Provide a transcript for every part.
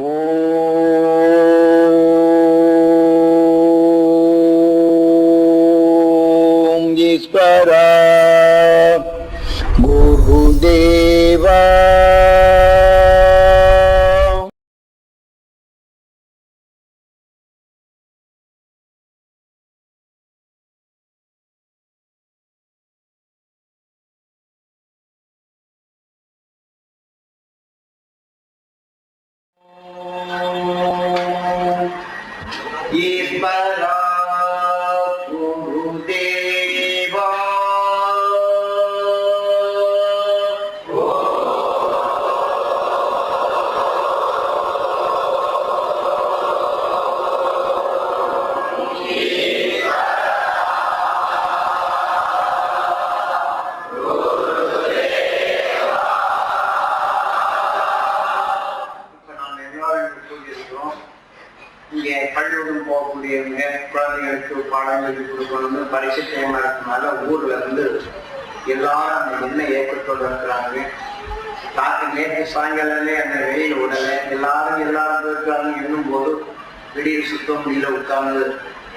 Om dispara. பள்ளிக்கூடம் போகக்கூடியவங்க குழந்தைகளுக்கு பாடங்களுக்கு கொடுக்கணும்னு பரிசு டைமா இருக்கனால ஊர்ல இருந்து எல்லாரும் அந்த எண்ணெய் ஏற்பட்டு இருக்கிறாங்க காற்று நேற்று சாயங்காலமே அந்த வெயில் உடலை எல்லாரும் எல்லாரும் இருக்காங்க என்னும் போது வெளியே சுத்தம் முடியல உட்கார்ந்து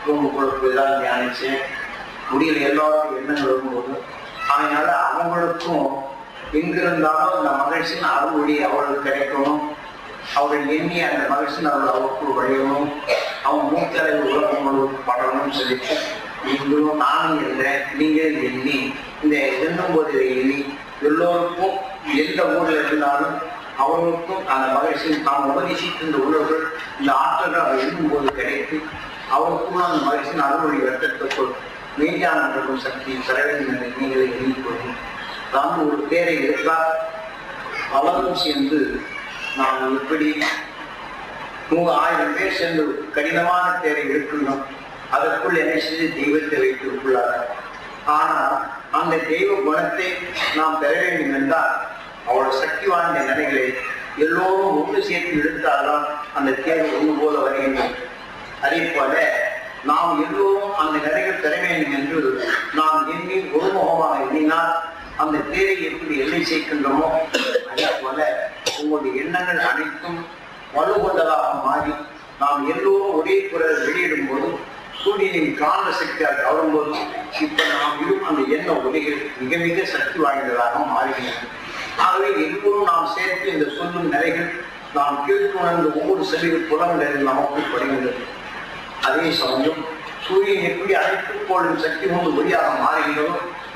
ரூமுக்குள்ள எல்லாம் தியானிச்சேன் முடியல எல்லாருக்கும் எண்ணம் வரும்போது அதனால அவங்களுக்கும் எங்கிருந்தாலும் அந்த மகிழ்ச்சியின் அறுவடை அவளுக்கு கிடைக்கணும். அவர்கள் எண்ணி அந்த மகிழ்ச்சியின் அவர்கள் அவருக்குள் வழியணும். அவன் மூத்தரை உலகம் முழுவதும் படணும்னு சொல்லிட்டு நீங்களும் நானும் இல்லை நீங்கள் எண்ணி இந்த எண்ணும் போது எண்ணி எல்லோருக்கும் எந்த ஊரில் இருந்தாலும் அவர்களுக்கும் அந்த மகிழ்ச்சி நாம் உபதேசித்த இந்த உணர்வுகள் இந்த ஆற்றல்கள் அவர் எண்ணும் போது கிடைத்து அவருக்கும் அந்த மகிழ்ச்சியின் அறுவடை வெட்டத்துக்குள் மெய்ஞானம் இருக்கும் சக்தி பெற வேண்டும் என்று நீங்களே எண்ணிக்கொள்ளும். ராம ஒரு பேரை இருந்தால் பலரும் சேர்ந்து நாம் எப்படி நூறு ஆயிரம் பேர் சென்று கடினமான தேரை எடுக்கணும் அதற்குள் என்ன செய்து தெய்வத்தை வைத்திருக்குள்ளார் ஆனால் அந்த தெய்வ குணத்தை நாம் பெற வேண்டும் என்றால் அவள் சக்தி வாய்ந்த நிலைகளை எல்லோரும் ஒன்று சேர்த்து எடுத்தால்தான் அந்த தேர்வு ஒன்று போல வருகின்றது. அதே போல நாம் எல்லோரும் அந்த நிலைகள் பெற வேண்டும் என்று நாம் எண்ணி ஒருமுகமாக எண்ணினால் அந்த தேரை எப்படி எல்லை சேர்க்கின்றோமோ அதே போல உங்களுடைய எண்ணங்கள் அனைத்தும் வலுகொண்டதாக நாம் எல்லோரும் ஒரே குரல் வெளியிடும் போதும் சூரியனின் காந்த சக்தியாக கவரும்போது இப்ப நாம் இருக்கும் அந்த எண்ண ஒலிகள் மிக மிக சக்தி வாய்ந்ததாக மாறுகின்றன ஆகவே எல்லோரும் நாம் சேர்த்து இந்த சொல்லும் நிலைகள் நாம் கீழ்த்துணர்ந்த ஒவ்வொரு செல்லில் புலங்களில் நமக்கு படுகின்றது. அதே சமயம் சூரியன் எப்படி அனைத்து போடும் சக்தி கொண்டு ஒளியாக மாறுகிறதோ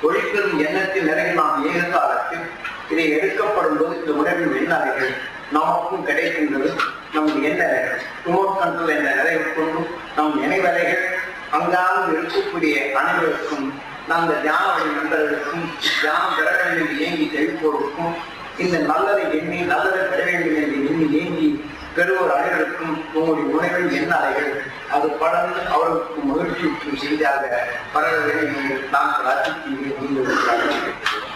ஒளிப்பெறும் எண்ணத்தின் நிலையில் நாம் ஏககாலத்தில் இதை எடுக்கப்படும் போது இந்த உணவின் வெளிநாடுகள் நமக்கும் கிடைக்கின்றது நமக்கு என்ன ரிமோட் கண்ட்ரோல் என்ற நிறைவை கொண்டு நம் நினைவலைகள் அங்காலும் இருக்கக்கூடிய அனைவருக்கும் அந்த தியான வழி நண்பர்களுக்கும் தியானம் பெற வேண்டும் ஏங்கி தெளிப்போருக்கும் இந்த நல்லதை எண்ணி நல்லதை பெற வேண்டும் என்று எண்ணி ஏங்கி பெறுவோர் அனைவருக்கும் உங்களுடைய உணவில் என்ன அலைகள் அது படர்ந்து அவர்களுக்கு மகிழ்ச்சி செய்தியாக பரவ வேண்டும் என்று நாங்கள் பிரார்த்திக்கிறேன் நீங்கள்